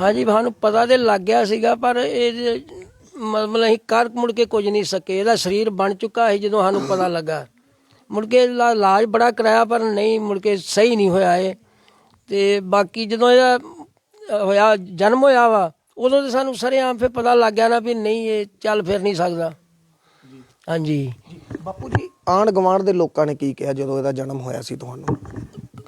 ਹਾਂਜੀ ਸਾਨੂੰ ਪਤਾ ਤੇ ਲੱਗ ਗਿਆ ਸੀਗਾ ਪਰ ਇਹ ਮਤਲਬ ਅਸੀਂ ਕਰ ਮੁੜ ਕੇ ਕੁਝ ਨਹੀਂ ਸਕੇ। ਇਹਦਾ ਸਰੀਰ ਬਣ ਚੁੱਕਾ ਸੀ ਜਦੋਂ ਸਾਨੂੰ ਪਤਾ ਲੱਗਾ। ਮੁੜ ਕੇ ਇਲਾ- ਇਲਾਜ ਬੜਾ ਕਰਾਇਆ ਪਰ ਨਹੀਂ ਮੁੜ ਕੇ ਸਹੀ ਨਹੀਂ ਹੋਇਆ ਇਹ। ਤੇ ਬਾਕੀ ਜਦੋਂ ਇਹਦਾ ਅ, ਹੋਇਆ ਜਨਮ ਹੋਇਆ ਵਾ ਉਦੋਂ ਤੇ ਸਾਨੂੰ ਸਰੇਆਮ ਫਿਰ ਪਤਾ ਲੱਗ ਗਿਆ ਨਾ ਵੀ ਨਹੀਂ ਇਹ ਚੱਲ ਫਿਰ ਨਹੀਂ ਸਕਦਾ। ਹਾਂਜੀ। ਬਾਪੂ ਜੀ ਆਂਢ ਗੁਆਂਢ ਦੇ ਲੋਕਾਂ ਨੇ ਕੀ ਕਿਹਾ ਜਦੋਂ ਇਹਦਾ ਜਨਮ ਹੋਇਆ ਸੀ ਤੁਹਾਨੂੰ?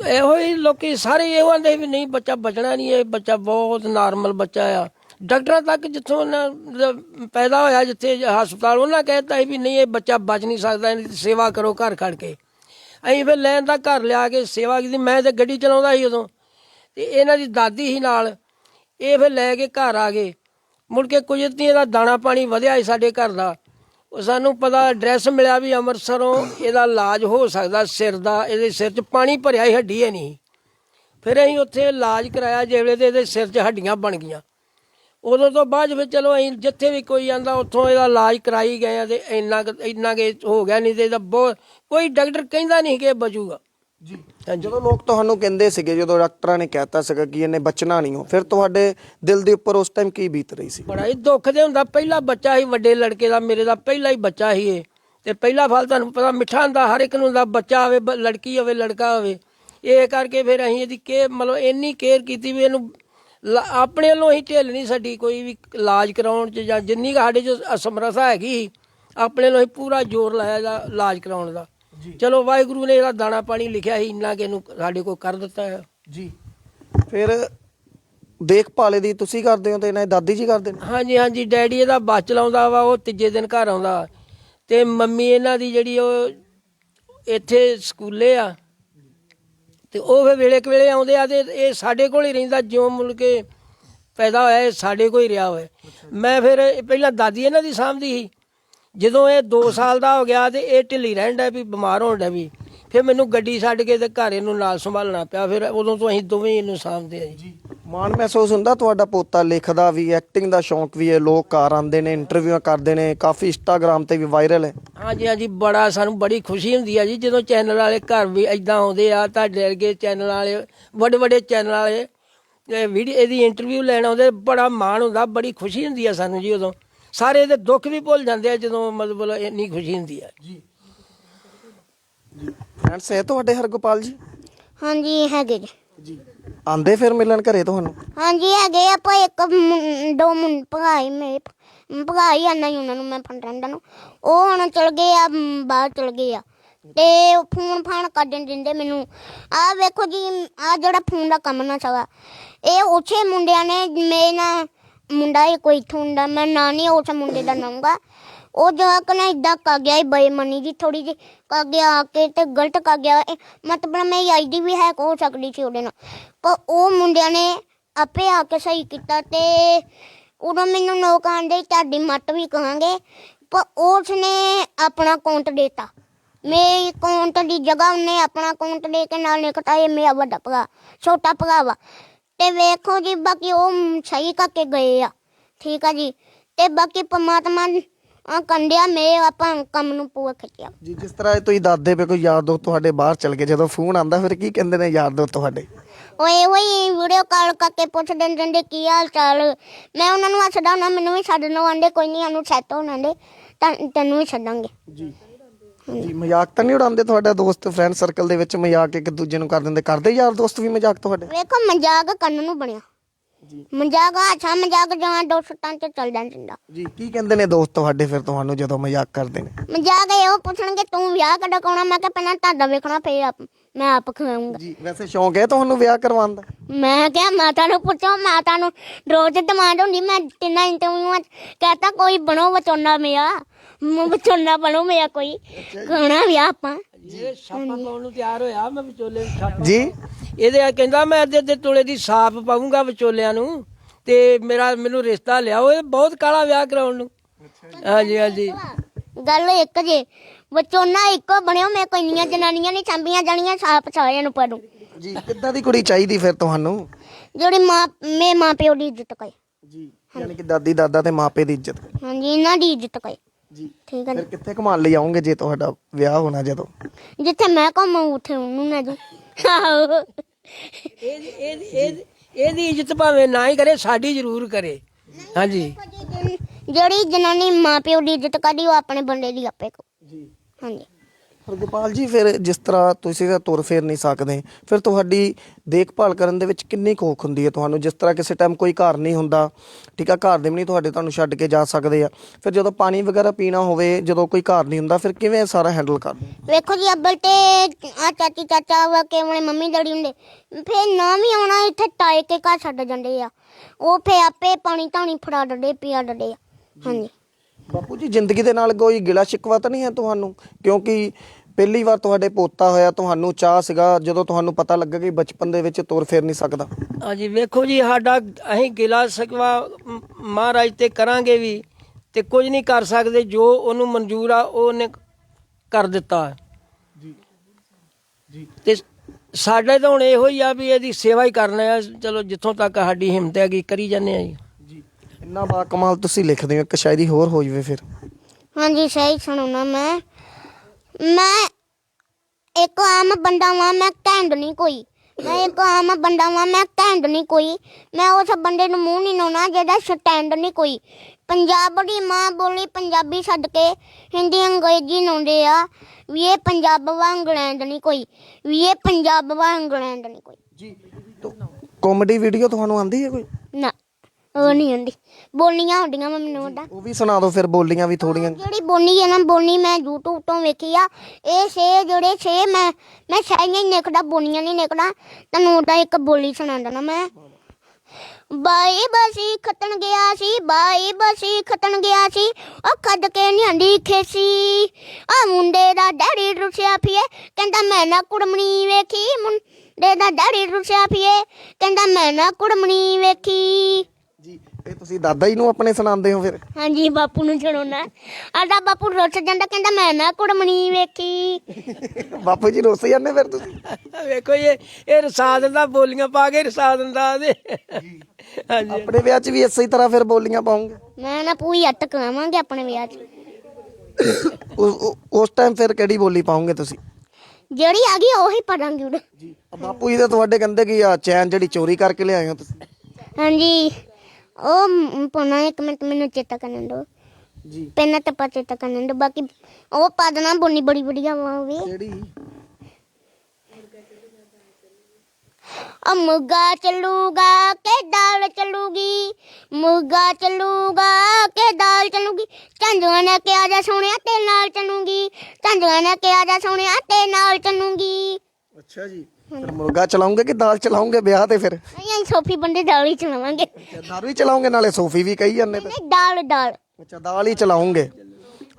ਇਹੋ ਹੀ ਲੋਕੀ ਸਾਰੇ ਇਹੋ ਆਂਦੇ ਵੀ ਨਹੀਂ, ਬੱਚਾ ਬਚਣਾ ਨਹੀਂ ਇਹ, ਬੱਚਾ ਬਹੁਤ ਨਾਰਮਲ ਬੱਚਾ ਆ। ਡਾਕਟਰਾਂ ਤੱਕ ਜਿੱਥੋਂ ਨਾ ਪੈਦਾ ਹੋਇਆ, ਜਿੱਥੇ ਹਸਪਤਾਲ ਉਹਨਾਂ ਕਹਿਤਾ ਸੀ ਵੀ ਨਹੀਂ, ਇਹ ਬੱਚਾ ਬਚ ਨਹੀਂ ਸਕਦਾ, ਇਹਦੀ ਸੇਵਾ ਕਰੋ ਘਰ ਖੜ ਕੇ। ਅਸੀਂ ਫਿਰ ਲੈਣ ਦਾ ਘਰ ਲਿਆ ਕੇ ਸੇਵਾ ਕੀਤੀ, ਮੈਂ ਤੇ ਗੱਡੀ ਚਲਾਉਂਦਾ ਸੀ ਉਦੋਂ। ਤੇ ਇਹਨਾਂ ਦੀ ਦਾਦੀ ਸੀ ਨਾਲ, ਇਹ ਫਿਰ ਲੈ ਕੇ ਘਰ ਆ ਗਏ। ਮੁੜ ਕੇ ਕੁਦਰਤੀ ਇਹਦਾ ਦਾਣਾ ਪਾਣੀ ਵਧਿਆ ਸੀ ਸਾਡੇ ਘਰ ਦਾ। ਉਹ ਸਾਨੂੰ ਪਤਾ ਐਡਰੈਸ ਮਿਲਿਆ ਵੀ ਅੰਮ੍ਰਿਤਸਰੋਂ ਇਹਦਾ ਇਲਾਜ ਹੋ ਸਕਦਾ ਸਿਰ ਦਾ, ਇਹਦੇ ਸਿਰ 'ਚ ਪਾਣੀ ਭਰਿਆ ਹੀ ਹੱਡੀ ਹੈ ਨਹੀਂ। ਫਿਰ ਅਸੀਂ ਉੱਥੇ ਇਲਾਜ ਕਰਾਇਆ ਜਿਵੇਂ ਤੇ ਇਹਦੇ ਸਿਰ 'ਚ ਹੱਡੀਆਂ ਬਣ ਗਈਆਂ। ਉਦੋਂ ਤੋਂ ਬਾਅਦ ਫਿਰ ਚਲੋ ਅਸੀਂ ਜਿੱਥੇ ਵੀ ਕੋਈ ਆਂਦਾ, ਉੱਥੋਂ ਇਹਦਾ ਇਲਾਜ ਕਰਾਈ ਗਏ ਆ ਤੇ ਇੰਨਾ ਕੁ- ਇੰਨਾ ਕੇ ਹੋ ਗਿਆ, ਨਹੀਂ ਤੇ ਇਹਦਾ ਬਹੁਤ ਕੋਈ ਡਾਕਟਰ ਕਹਿੰਦਾ ਨਹੀਂ ਕਿ ਬਚੂਗਾ। ਜੀ। ਜਦੋਂ ਲੋਕ ਤੁਹਾਨੂੰ ਕਹਿੰਦੇ ਸੀਗੇ ਜਦੋਂ ਡਾਕਟਰਾਂ ਨੇ ਕਹਿਤਾ ਸੀਗਾ ਕਿ ਇਹਨੇ ਬਚਣਾ ਨਹੀਂ ਹੋ ਫਿਰ ਤੁਹਾਡੇ ਦਿਲ ਦੇ ਉੱਪਰ ਉਸ ਟਾਈਮ ਕੀ ਬੀਤ ਰਹੀ ਸੀ? ਬੜਾ ਹੀ ਦੁੱਖ ਦੇ ਹੁੰਦਾ ਪਹਿਲਾ ਬੱਚਾ ਸੀ ਵੱਡੇ ਲੜਕੇ ਦਾ ਮੇਰੇ ਦਾ ਪਹਿਲਾ ਹੀ ਬੱਚਾ ਸੀ ਇਹ। ਤੇ ਪਹਿਲਾ ਫਲ ਤੁਹਾਨੂੰ ਪਤਾ ਮਿੱਠਾ ਹੁੰਦਾ ਹਰ ਇੱਕ ਨੂੰ ਹੁੰਦਾ ਬੱਚਾ ਹੋਵੇ ਬ- ਲੜਕੀ ਹੋਵੇ ਲੜਕਾ ਹੋਵੇ। ਇਹ ਕਰਕੇ ਫਿਰ ਅਸੀਂ ਇਹਦੀ ਕੇ ਮਤਲਬ ਇੰਨੀ ਕੇਅਰ ਕੀਤੀ ਵੀ ਇਹਨੂੰ ਲ- ਆਪਣੇ ਵੱਲੋਂ ਹੀ ਢਿੱਲ ਨਹੀਂ ਸਾਡੀ ਕੋਈ ਵੀ ਇਲਾਜ ਕਰਾਉਣ ਚ ਜਾਂ ਜਿੰਨੀ ਕੁ ਸਾਡੇ ਚ ਅਸਮਰਥਾ ਹੈਗੀ ਸੀ, ਆਪਣੇ ਵੱਲੋਂ ਹੀ ਪੂਰਾ ਜ਼ੋਰ ਲਾਇਆ ਇਹਦਾ ਇਲਾਜ ਕਰਾਉਣ ਦਾ। ਚਲੋ ਵਾਹਿਗੁਰੂ ਨੇ ਇਹਦਾ ਦਾਣਾ ਪਾਣੀ ਲਿਖਿਆ ਸੀ ਇੰਨਾ ਕਿ ਇਹਨੂੰ ਸਾਡੇ ਕੋਲ ਕਰ ਦਿੱਤਾ ਹੈ। ਜੀ। ਫਿਰ ਦੇਖਭਾਲ ਦੀ ਤੁਸੀਂ ਕਰਦੇ ਹੋ ਤੇ ਇਹਨਾਂ ਦੀ ਦਾਦੀ ਜੀ ਕਰਦੇ ਨੇ? ਹਾਂਜੀ ਹਾਂਜੀ ਡੈਡੀ ਇਹਦਾ ਬੱਸ ਚਲਾਉਂਦਾ ਵਾ ਉਹ ਤੀਜੇ ਦਿਨ ਘਰ ਆਉਂਦਾ। ਤੇ ਮੰਮੀ ਇਹਨਾਂ ਦੀ ਜਿਹੜੀ ਉਹ ਇੱਥੇ ਸਕੂਲੇ ਆ। ਤੇ ਉਹ ਫਿਰ ਵੇਲੇ ਕੁ ਵੇਲੇ ਆਉਂਦੇ ਆ ਤੇ ਇਹ ਸਾਡੇ ਕੋਲ ਹੀ ਰਹਿੰਦਾ ਜਿਉਂ ਮੁੜ ਕੇ ਪੈਦਾ ਹੋਇਆ ਇਹ ਸਾਡੇ ਕੋਲ ਹੀ ਰਿਹਾ ਹੋਇਆ। ਮੈਂ ਫਿਰ ਪਹਿਲਾਂ ਦਾਦੀ ਇਹਨਾਂ ਦੀ ਸਾਂਭਦੀ ਸੀ। ਜਦੋਂ ਇਹ 2 ਸਾਲ ਦਾ ਹੋ ਗਿਆ ਤੇ ਇਹ ਢਿੱਲੀ ਡਿਆ ਵੀ ਬਿਮਾਰ ਹੋਣ ਡਿਆ ਵੀ ਫਿਰ ਮੈਨੂੰ ਗੱਡੀ ਛੱਡ ਕੇ ਤੇ ਘਰ ਇਹਨੂੰ ਨਾਲ ਸੰਭਾਲਣਾ ਪਿਆ ਫਿਰ ਉਦੋਂ ਤੋਂ ਅਸੀਂ ਦੋਵੇਂ ਇਹਨੂੰ ਸਾਂਭਦੇ ਆ ਜੀ ਮਾਣ ਮਹਿਸੂਸ ਹੁੰਦਾ ਤੁਹਾਡਾ ਪੋਤਾ ਲਿਖਦਾ ਵੀ ਐਕਟਿੰਗ ਦਾ ਸ਼ੌਂਕ ਵੀ ਹੈ ਲੋਕ ਘਰ ਆਉਂਦੇ ਨੇ ਇੰਟਰਵਿਊਆਂ ਕਰਦੇ ਨੇ ਕਾਫੀ ਇੰਸਟਾਗ੍ਰam ਤੇ ਵੀ ਵਾਇਰਲ ਹੈ। ਹਾਂਜੀ ਹਾਂਜੀ ਬੜਾ ਸਾਨੂੰ ਬੜੀ ਖੁਸ਼ੀ ਹੁੰਦੀ ਆ ਜੀ ਜਦੋਂ ਚੈਨਲ ਵਾਲੇ ਘਰ ਵੀ ਇਦਾਂ ਆਉਂਦੇ ਆ ਤੁਹਾਡੇ ਵਰਗੇ ਚੈਨਲ ਵਾਲੇ ਵੱਡੇ ਵੱਡੇ ਚੈਨਲ ਵਾਲੇ ਇਹ ਵੀਡੀਓ ਇਹਦੀ ਇੰਟਰਵਿਊ ਲੈਣ ਆਉਂਦੇ ਬੜਾ ਮਾਣ ਹੁੰਦਾ ਬੜੀ ਖੁਸ਼ੀ ਹੁੰਦੀ ਆ ਸਾਨੂੰ ਜੀ ਉਦੋਂ। ਸਾਰੇ ਇਹਦੇ ਦੁੱਖ ਵੀ ਭੁੱਲ ਜਾਂਦੇ ਆ ਜਦੋਂ ਮਤਲਬ ਇੰਨੀ ਖੁਸ਼ੀ ਹੁੰਦੀ ਆ। ਜੀ। ਫਰੈਂਡਸ ਹੈ ਤੁਹਾਡੇ ਹਰਗੋਪਾਲ ਜੀ? ਹਾਂਜੀ ਹੈਗੇ ਜੀ। ਜੀ। ਆਂਦੇ ਫਿਰ ਮਿਲਣ ਘਰੇ ਤੁਹਾਨੂੰ? ਹਾਂਜੀ ਹੈਗੇ ਆਪਾਂ ਇੱਕ ਮੁੰ- ਦੋ ਮੁੰ ਭਗਾਈ ਮੇਰੇ ਭਗਾਈ ਆਣਾ ਹੀ ਉਹਨਾਂ ਨੂੰ ਮੈਂ ਫੰਡਾਂ ਨੂੰ। ਉਹ ਹੁਣ ਚਲ ਗਏ ਆ ਮ, ਬਾਹਰ ਚਲ ਗਏ ਆ। ਤੇ ਉਹ ਫੋਨ ਫਾਨ ਕੱਢਣ ਦਿੰਦੇ ਮੈਨੂੰ। ਆ ਵੇਖੋ ਜੀ ਆ ਜਿਹੜਾ ਫੋਨ ਦਾ ਕੰਮ ਨਾ ਸਗਾ ਇਹ ਉਸੇ ਮੁੰਡਿਆਂ ਨੇ ਮੇਰੇ ਨਾਲ ਮੁੰਡਾ ਇਹ ਕੋਈ ਇੱਥੋਂ ਹੁੰਦਾ ਮੈਂ ਨਾਂ ਨਹੀਂ ਉਸ ਮੁੰਡੇ ਦਾ ਨਾਂਗਾ ਉਹ ਜਵਾਕ ਨੇ ਇਦਾਂ ਕਰ ਗਿਆ ਇਹ ਬੇਈਮਾਨੀ ਜੀ ਥੋੜੀ ਜਿਹੀ ਕਰ ਗਿਆ ਆ ਕੇ ਤੇ ਗਲਤ ਕਰ ਗਿਆ ਇਹ ਮਤਲਬ ਮੇਰੀ ਆਈਡੀ ਵੀ ਹੈਕ ਹੋ ਸਕਦੀ ਸੀ ਉਹਦੇ ਨਾਲ। ਪਰ ਉਹ ਮੁੰਡਿਆਂ ਨੇ ਆਪੇ ਆ ਕੇ ਸਹੀ ਕੀਤਾ ਤੇ ਉਦੋਂ ਮੈਨੂੰ ਲੋਕ ਆਂਦੇ ਤੁਹਾਡੀ ਮੱਤ ਵੀ ਕਹਾਂਗੇ। ਪਰ ਉਸਨੇ ਆਪਣਾ ਅਕਾਊਂਟ ਦੇਤਾ। ਮੇਰੇ ਅਕਾਊਂਟ ਦੀ ਜਗ੍ਹਾ ਉਹਨੇ ਆਪਣਾ ਅਕਾਊਂਟ ਦੇ ਕੇ ਨਾਲ ਲਿਖਤਾ ਇਹ ਮੇਰਾ ਵੱਡਾ ਭਰਾ, ਛੋਟਾ ਭਰਾ ਵਾ। ਤੇ ਵੇਖੋ ਜੀ ਬਾਕੀ ਉਹ ਸਹੀ ਕਰਕੇ ਗਏ ਆ ਠੀਕ ਆ ਜੀ ਤੇ ਬਾਕੀ ਪਰਮਾਤਮਾ ਆ ਕੰਡਿਆ ਮੇ ਆਪਾਂ ਕੰਮ ਨੂੰ ਪੂਰਾ ਖਿੱਚਿਆ ਜੀ ਜਿਸ ਤਰ੍ਹਾਂ ਇਹ ਤੁਸੀਂ ਦੱਸਦੇ ਪਏ ਕੋਈ ਯਾਰ ਦੋਸਤ ਤੁਹਾਡੇ ਬਾਹਰ ਚਲ ਗਏ ਜਦੋਂ ਫੋਨ ਆਂਦਾ ਫਿਰ ਕੀ ਕਹਿੰਦੇ ਨੇ? ਯਾਰ ਦੋਸਤ ਤੁਹਾਡੇ ਓਏ ਓਏ ਵੀਡੀਓ ਕਾਲ ਕਰਕੇ ਪੁੱਛਦੇ ਨੇ ਕਹਿੰਦੇ ਕੀ ਹਾਲ ਚਾਲ? ਮੈਂ ਉਹਨਾਂ ਨੂੰ ਹੱਸਦਾ ਹੁੰਦਾ ਮੈਨੂੰ ਵੀ ਛੱਡ ਲਓ ਆਂਦੇ ਕੋਈ ਨਹੀਂ ਸਾਨੂੰ ਸੈੱਟ ਹੋਣਾ ਤਾਂ ਤੈਨੂੰ ਵੀ ਛੱਡਾਂਗੇ। ਜੀ। ਜੀ ਮਜ਼ਾਕ ਤਾਂ ਨਹੀਂ ਉਡਾਉਂਦੇ ਤੁਹਾਡਾ ਦੋਸਤ ਫਰੈਂਡ ਸਰਕਲ ਦੇ ਵਿੱਚ ਮਜ਼ਾਕ ਇੱਕ ਦੂਜੇ ਨੂੰ ਕਰ ਦਿੰਦੇ? ਕਰਦੇ ਯਾਰ ਦੋਸਤ ਵੀ ਮਜ਼ਾਕ ਤੁਹਾਡੇ? ਵੇਖੋ ਮਜ਼ਾਕ ਕਰਨ ਨੂੰ ਬਣਿਆ। ਮਜ਼ਾਕ ਅੱਛਾ ਮਜ਼ਾਕ ਜਾਂ ਦੋਸਤਾਂ ਚ ਚੱਲ ਜਾਂਦਾ ਜੀ ਕੀ ਕਹਿੰਦੇ ਨੇ ਦੋਸਤ ਤੁਹਾਡੇ ਫਿਰ ਤੁਹਾਨੂੰ ਜਦੋਂ ਮਜ਼ਾਕ ਕਰਦੇ ਨੇ? ਮਜ਼ਾਕ ਇਹੋ ਪੁੱਛਣਗੇ ਤੂੰ ਵਿਆਹ ਕਦੋਂ ਕਰਾਉਣਾ? ਮੈਂ ਕਿਹਾ ਪਹਿਲਾਂ ਤੁਹਾਡਾ ਵੇਖਣਾ ਫੇਰ ਆਪ- ਮੈਂ ਆਪ ਖਵਾਉਂਗਾ ਜੀ ਵੈਸੇ ਸ਼ੌਂਕ ਹੈ ਤੁਹਾਨੂੰ ਵਿਆਹ ਕਰਵਾਉਣ ਦਾ? ਮੈਂ ਕਿਹਾ ਮਾਤਾ ਨੂੰ ਪੁੱਛੋ ਮਾਤਾ ਨੂੰ ਰੋਜ਼ ਡਿਮਾਂਡ ਹੁੰਦੀ ਮੈਂ ਤਿੰਨਾਂ ਇੰਟਰਵਿਊਆਂ ਕਹਤਾ ਕੋਈ ਬਣੋ ਵਿਚੋਨਾ ਮੇਰਾ ਮ- ਵਿਚੋਨਾ ਬਣੋ ਮੇਰਾ ਕੋਈ ਕਰਾਉਣਾ ਵਿਆਹ ਆਪਾਂ। ਇਹ ਛਾਪਾ ਪਾਉਣ ਨੂੰ ਤਿਆਰ ਹੋਇਆ ਮੈਂ ਵਿਚੋਲੇ ਨੂੰ ਛਾਪਾ ਜੀ। ਇਹਦੇ ਆ ਕਹਿੰਦਾ ਮੈਂ ਅੱਧੇ ਅੱਧੇ ਤੋਲੇ ਦੀ ਸਾਫ਼ ਪਾਉਂਗਾ ਵਿਚੋਲਿਆਂ ਨੂੰ ਤੇ ਮੇਰਾ ਮੈਨੂੰ ਰਿਸ਼ਤਾ ਲਿਆਓ ਇਹ ਬਹੁਤ ਕਾਲਾ ਵਿਆਹ ਕਰਾਉਣ ਨੂੰ। ਹਾਂਜੀ ਹਾਂਜੀ। ਗੱਲ ਇੱਕ ਜੇ ਵਿਚੋਨਾ ਇੱਕੋ ਬਣਿਓ ਮੈਂ ਕੋਈ ਇੰਨੀਆਂ ਜਨਾਨੀਆਂ ਨਹੀਂ ਛਾਂਬੀਆਂ ਜਾਣੀਆਂ ਸਾਪ ਸਾਰਿਆਂ ਨੂੰ ਪੜੂ ਜੀ ਕਿੱਦਾਂ ਦੀ ਕੁੜੀ ਚਾਹੀਦੀ ਫਿਰ ਤੁਹਾਨੂੰ? ਜਿਹੜੀ ਮਾਂ ਮੇ ਮਾਂ ਪਿਓ ਦੀ ਇੱਜ਼ਤ ਕਰੇ। ਜੀ ਯਾਨੀ ਕਿ ਦਾਦੀ ਦਾਦਾ ਤੇ ਮਾਪੇ ਦੀ ਇੱਜ਼ਤ। ਹਾਂਜੀ ਇਹਨਾਂ ਦੀ ਇੱਜ਼ਤ ਕਰੇ। ਜੀ। ਠੀਕ ਹੈ ਫਿਰ ਕਿੱਥੇ ਘੁਮਾਉਣ ਲਈ ਆਉਂਗੇ ਜੇ ਤੁਹਾਡਾ ਵਿਆਹ ਹੋਣਾ ਜਦੋਂ? ਜਿੱਥੇ ਮੈਂ ਘੁੰਮਾਂ ਉੱਥੇ ਉਹਨੂੰ ਨਾ ਜੀ ਆਹੋ। ਇਹ ਇਹ ਇਹ ਇਹਦੀ ਇੱਜ਼ਤ ਭਾਵੇਂ ਨਾ ਹੀ ਕਰੇ ਸਾਡੀ ਜ਼ਰੂਰ ਕਰੇ। ਹਾਂਜੀ। ਜਿਹੜੀ ਜਨਾਨੀ ਮਾਂ ਪਿਓ ਦੀ ਇੱਜ਼ਤ ਕਰਦੀ ਉਹ ਆਪਣੇ ਬੰਦੇ ਦੀ ਆਪੇ ਕੋ ਜੀ। ਹਾਂਜੀ। ਹਰਗੋਪਾਲ ਜੀ ਫਿਰ ਜਿਸ ਤਰ੍ਹਾਂ ਤੁਸੀਂ ਤਾਂ ਤੁਰ ਫੇਰ ਨਹੀਂ ਸਕਦੇ ਫਿਰ ਤੁਹਾਡੀ ਦੇਖਭਾਲ ਕਰਨ ਦੇ ਵਿੱਚ ਕਿੰਨੀ ਕੋਖ ਹੁੰਦੀ ਹੈ ਤੁਹਾਨੂੰ? ਜਿਸ ਤਰ੍ਹਾਂ ਕਿਸੇ ਟਾਈਮ ਕੋਈ ਘਰ ਨਹੀਂ ਹੁੰਦਾ ਠੀਕ ਆ ਘਰ ਦੇ ਵੀ ਨਹੀਂ ਤੁਹਾਡੇ ਤੁਹਾਨੂੰ ਛੱਡ ਕੇ ਜਾ ਸਕਦੇ ਆ। ਫਿਰ ਜਦੋਂ ਪਾਣੀ ਵਗੈਰਾ ਪੀਣਾ ਹੋਵੇ ਜਦੋਂ ਕੋਈ ਘਰ ਨਹੀਂ ਹੁੰਦਾ ਫਿਰ ਕਿਵੇਂ ਸਾਰਾ ਹੈਂਡਲ ਕਰਦੇ ਵੇਖੋ ਜੀ ਅੱਬਲ ਤੇ ਆ ਚਾਚੀ ਚਾਚਾ ਵਾ ਕੇ ਵਾਲੇ ਮੰਮੀ ਡੈਡੀ ਹੁੰਦੇ ਫੇਰ ਨਾ ਵੀ ਆਉਣਾ ਇੱਥੇ ਟਾਏ ਕੇ ਘਰ ਛੱਡ ਜਾਂਦੇ ਆ। ਉਹ ਫੇ ਆਪੇ ਪਾਣੀ ਧਾਣੀ ਫੜਾ ਡੱਡੇ ਪਿਆ ਡੱਡੇ ਹਾਂਜੀ। ਬਾਪੂ ਜੀ ਜ਼ਿੰਦਗੀ ਦੇ ਨਾਲ ਕੋਈ ਗਿਲਾ ਸ਼ਿਕਵਾ ਤਾਂ ਨਹੀਂ ਹੈ ਤੁਹਾਨੂੰ? ਕਿਉਂਕਿ ਪਹਿਲੀ ਵਾਰ ਤੁਹਾਡੇ ਪੋਤਾ ਹੋਇਆ ਤੁਹਾਨੂੰ ਚਾਹ ਸੀਗਾ ਜਦੋਂ ਤੁਹਾਨੂੰ ਪਤਾ ਲੱਗਾ ਕਿ ਬਚਪਨ ਦੇ ਵਿੱਚ ਤੁਰ ਫੇਰ ਨਹੀਂ ਸਕਦਾ? ਹਾਂਜੀ ਵੇਖੋ ਜੀ ਸਾਡਾ ਅਸੀਂ ਗਿਲਾ ਸਕਵਾ ਮਹਾਰਾਜ ਤੇ ਕਰਾਂਗੇ ਵੀ ਤੇ ਕੁਝ ਨਹੀਂ ਕਰ ਸਕਦੇ ਜੋ ਉਹਨੂੰ ਮਨਜ਼ੂਰ ਆ ਉਹ ਉਹਨੇ ਕਰ ਦਿੱਤਾ। ਜੀ। ਜੀ। ਤੇ ਸਾਡੇ ਤਾਂ ਹੁਣ ਇਹੋ ਹੀ ਆ ਵੀ ਇਹਦੀ ਸੇਵਾ ਹੀ ਕਰਨਾ ਆ। ਚਲੋ ਜਿੱਥੋਂ ਤੱਕ ਸਾਡੀ ਹਿੰਮਤ ਹੈਗੀ ਕਰੀ ਜਾਂਦੇ ਆ ਜੀ। ਜੀ। ਇੰਨਾ ਬਾ ਕਮਾਲ ਤੁਸੀਂ ਲਿਖਦੇ ਹੋ ਇੱਕ ਸ਼ਾਇਰੀ ਹੋਰ ਹੋ ਜਵੇ ਫਿਰ। ਹਾਂਜੀ ਸਹੀ ਸੁਣਾਉਣਾ ਮੈਂ। ਮੈਂ ਇੱਕ ਆਮ ਬੰਦਾ ਵਾਂ ਮੈਂ ਘੈਂਡ ਨਹੀਂ ਕੋਈ। ਮੈਂ ਇੱਕ ਆਮ ਬੰਦਾ ਵਾਂ ਮੈਂ ਘੈਂਡ ਨਹੀਂ ਕੋਈ। ਮੈਂ ਉਸ ਬੰਦੇ ਨੂੰ ਮੂੰਹ ਨਹੀਂ ਲਾਉਣਾ ਜਿਹਦਾ ਸਟੈਂਡ ਨਹੀਂ ਕੋਈ। ਪੰਜਾਬ ਦੀ ਮਾਂ ਬੋਲੀ ਪੰਜਾਬੀ ਛੱਡ ਕੇ ਹਿੰਦੀ ਅੰਗਰੇਜ਼ੀ ਲਾਉਂਦੇ ਆ। ਵੀ ਇਹ ਪੰਜਾਬ ਵਾ ਇੰਗਲੈਂਡ ਨਹੀਂ ਕੋਈ। ਵੀ ਇਹ ਪੰਜਾਬ ਵਾ ਇੰਗਲੈਂਡ ਨਹੀਂ ਕੋਈ। ਜੀ ਕਾਮੇਡੀ ਵੀਡੀਓ ਤੁਹਾਨੂੰ ਆਂਦੀ ਹੈ ਕੋਈ? ਨਾ। ਉਹ ਨਹੀਂ ਹੁੰਦੀ। ਬੋਲੀਆਂ ਹੁੰਦੀਆਂ ਮੈਨੂੰ ਉਹਦਾ ਉਹ ਵੀ ਸੁਣਾ ਦਿਓ ਫਿਰ ਬੋਲੀਆਂ ਵੀ ਥੋੜੀਆਂ ਜਿਹੜੀ ਬੋਨੀ ਹੈ ਨਾ ਬੋਨੀ ਮੈਂ YouTube ਤੋਂ ਵੇਖੀ ਆ। ਇਹ ਛੇ ਜਿਹੜੇ ਛੇ ਮੈਂ ਮੈਂ ਸਾਰੀਆਂ ਹੀ ਨਿਕਦਾ ਬੋਨੀਆਂ ਨਹੀਂ ਨਿਕਦਾ ਤੈਨੂੰ ਉਹਦਾ ਇੱਕ ਬੋਲੀ ਸੁਣਾਉਂਦਾ ਨਾ ਮੈਂ। ਬਾਈ ਬਸੀ ਖਤਨ ਗਿਆ ਸੀ ਬਾਈ ਬਸੀ ਖਤਨ ਗਿਆ ਸੀ। ਉਹ ਕੱਢ ਕੇ ਨਿਹੰਦੀ ਖੇਸੀ। ਆ ਮੁੰਡੇ ਦਾ ਡੈਡੀ ਰੁਸਿਆ ਪੀਏ ਕਹਿੰਦਾ ਮੈਂ ਨਾ ਕੁੜਮਣੀ ਵੇਖੀ। ਮੁੰਡੇ ਦਾ ਡੈਡੀ ਰੁਸਿਆ ਪੀਏ ਕਹਿੰਦਾ ਮੈਂ ਨਾ ਕੁੜਮਣੀ ਵੇਖੀ। ਇਹ ਤੁਸੀਂ ਦਾਦਾ ਜੀ ਨੂੰ ਆਪਣੇ ਸੁਣਾਉਂਦੇ ਹੋ ਫਿਰ? ਹਾਂਜੀ ਬਾਪੂ ਨੂੰ ਚੜਾਉਣਾ ਆਡਾ ਬਾਪੂ ਰੁੱਸ ਜਾਂਦਾ ਕਹਿੰਦਾ ਮੈਂ ਨਾ ਕੁੜਮਣੀ ਵੇਖੀ। ਬਾਪੂ ਜੀ ਰੋਸ ਜਾਂਦੇ ਫਿਰ ਤੁਸੀਂ? ਵੇਖੋ ਇਹ ਇਹ ਰਸਾ ਦਿੰਦਾ ਬੋਲੀਆਂ ਪਾ ਕੇ ਰਸਾ ਦਿੰਦਾ ਉਹਦੇ ਹਾਂਜੀ। ਆਪਣੇ ਵਿਆਹ 'ਚ ਵੀ ਇਸੇ ਤਰ੍ਹਾਂ ਫਿਰ ਬੋਲੀਆਂ ਪਾਉਂਗੇ? ਮੈਂ ਨਾ ਪੂਰੀ ਅੱਟ ਕਰਾਵਾਂਗੇ ਆਪਣੇ ਵਿਆਹ 'ਚ। ਉਸ- ਟਾਈਮ ਫਿਰ ਕਿਹੜੀ ਬੋਲੀ ਪਾਉਂਗੇ ਤੁਸੀਂ? ਜਿਹੜੀ ਆ ਗਈ ਉਹੀ ਪੜਾਂਗੇ ਉਹ ਜੀ। ਬਾਪੂ ਜੀ ਤਾਂ ਤੁਹਾਡੇ ਕਹਿੰਦੇ ਕਿ ਆ ਚੈਨ ਜਿਹੜੀ ਚੋਰੀ ਕਰਕੇ ਲਿਆਏ ਹੋ ਤੁਸੀਂ? ਹਾਂਜੀ। ਉਹ ਮ- ਪਾਉਣਾ ਇੱਕ ਮਿੰਟ ਮੈਨੂੰ ਚੇਤਾ ਕਰਨ ਦਿਓ ਜੀ ਪਹਿਲਾਂ ਤਾਂ ਪਾ ਚੇਤਾ ਕਰਨ ਦਿਓ ਬਾਕੀ ਉਹ ਪਾ ਦੇਣਾ ਬੋਨੀ ਬੜੀ ਵਧੀਆ ਵਾ ਉਹ ਵੀ ਕਿਹੜੀ ਆ ਮੁਰਗਾ ਚੱਲੂਗਾ ਕਿ ਦਾਲ ਚੱਲੂਗੀ ਮੁਰਗਾ ਚੱਲੂਗਾ ਕਿ ਦਾਲ ਚੱਲੂਗੀ ਝੰਜੂਆਂ ਨੇ ਕਿਹਾ ਜਾ ਸੋਹਣਿਆ ਤੇ ਨਾਲ ਚੱਲੂਗੀ ਝੰਜੂਆਂ ਨੇ ਕਿਹਾ ਜਾ ਸੋਹਣਿਆ ਤੇ ਨਾਲ ਚੱਲੂਗੀ ਅੱਛਾ ਜੀ। ਫਿਰ ਮੁਰਗਾ ਚਲਾਉਂਗੇ ਕਿ ਦਾਲ ਚਲਾਉਂਗੇ ਵਿਆਹ ਤੇ ਫਿਰ? ਨਹੀਂ ਅਸੀਂ ਸੋਫੀ ਬੰਦੇ ਦਾਲ ਹੀ ਚਲਾਵਾਂਗੇ। ਦਾਰੂ ਹੀ ਚਲਾਉਂਗੇ ਨਾਲੇ ਸੋਫੀ ਵੀ ਕਹੀ ਜਾਂਦੇ ਤੇ ਨਹੀਂ ਦਾਲ ਦਾਲ। ਅੱਛਾ ਦਾਲ ਹੀ ਚਲਾਉਂਗੇ।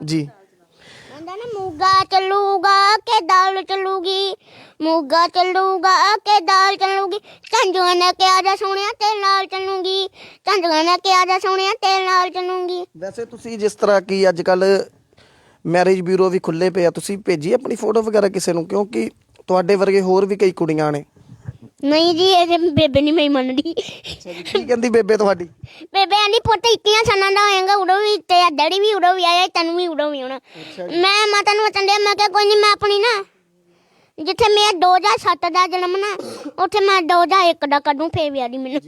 ਜੀ। ਕਹਿੰਦਾ ਨਾ ਮੁਰਗਾ ਚੱਲੂਗਾ ਕਿ ਦਾਲ ਚੱਲੂਗੀ? ਮੁਰਗਾ ਚੱਲੂਗਾ ਕਿ ਦਾਲ ਚੱਲੂਗੀ? ਝੰਜੂਆਂ ਨੇ ਕਿਹਾ ਜਾ ਸੋਹਣਿਆ ਤੇ ਨਾਲ ਚੱਲੂਗੀ। ਝੰਜੂਆਂ ਨੇ ਕਿਹਾ ਜਾ ਸੋਹਣਿਆ ਤੇ ਨਾਲ ਚੱਲੂਗੀ। ਵੈਸੇ ਤੁਸੀਂ ਜਿਸ ਤਰ੍ਹਾਂ ਕਿ ਅੱਜ ਕੱਲ ਮੈਰਿਜ ਬਿਊਰੋ ਵੀ ਖੁੱਲੇ ਪਏ ਆ ਤੁਸੀਂ ਭੇਜੀ ਆਪਣੀ ਫੋਟੋ ਵਗੈਰਾ ਕਿਸੇ ਨੂੰ? ਕਿਉਂਕਿ ਤੁਹਾਡੇ ਵਰਗੇ ਹੋਰ ਵੀ ਕਈ ਕੁੜੀਆਂ ਨੇ। ਨਹੀਂ ਜੀ ਇਹ ਬੇਬੇ ਨਹੀਂ ਮੈਂ ਮੰਨਦੀ। ਕੀ ਕਹਿੰਦੀ ਬੇਬੇ ਤੁਹਾਡੀ? ਬੇਬੇ ਆਂਦੀ ਪੁੱਤ ਇੱਕੀਆਂ ਸਾਲਾਂ ਦਾ ਹੋਏਗਾ ਉਦੋਂ ਵੀ ਤੇ ਡੈਡੀ ਵੀ ਉਦੋਂ ਵੀ ਆਇਆ ਤੈਨੂੰ ਵੀ ਉਦੋਂ ਵੀ ਆਉਣਾ। ਮੈਂ ਮਾਤਾ ਨੂੰ ਵਚਨ ਦਿਆ ਮੈਂ ਕਿਹਾ ਕੋਈ ਨਹੀਂ ਮੈਂ ਆਪਣੀ ਨਾ ਜਿੱਥੇ ਮੈਂ 2007 ਦਾ ਜਨਮ ਨਾ ਉੱਥੇ ਮੈਂ 2001 ਦਾ ਕੱਢੂ ਫੇਰ ਵਿਆਹ ਦੀ ਮੈਨੂੰ।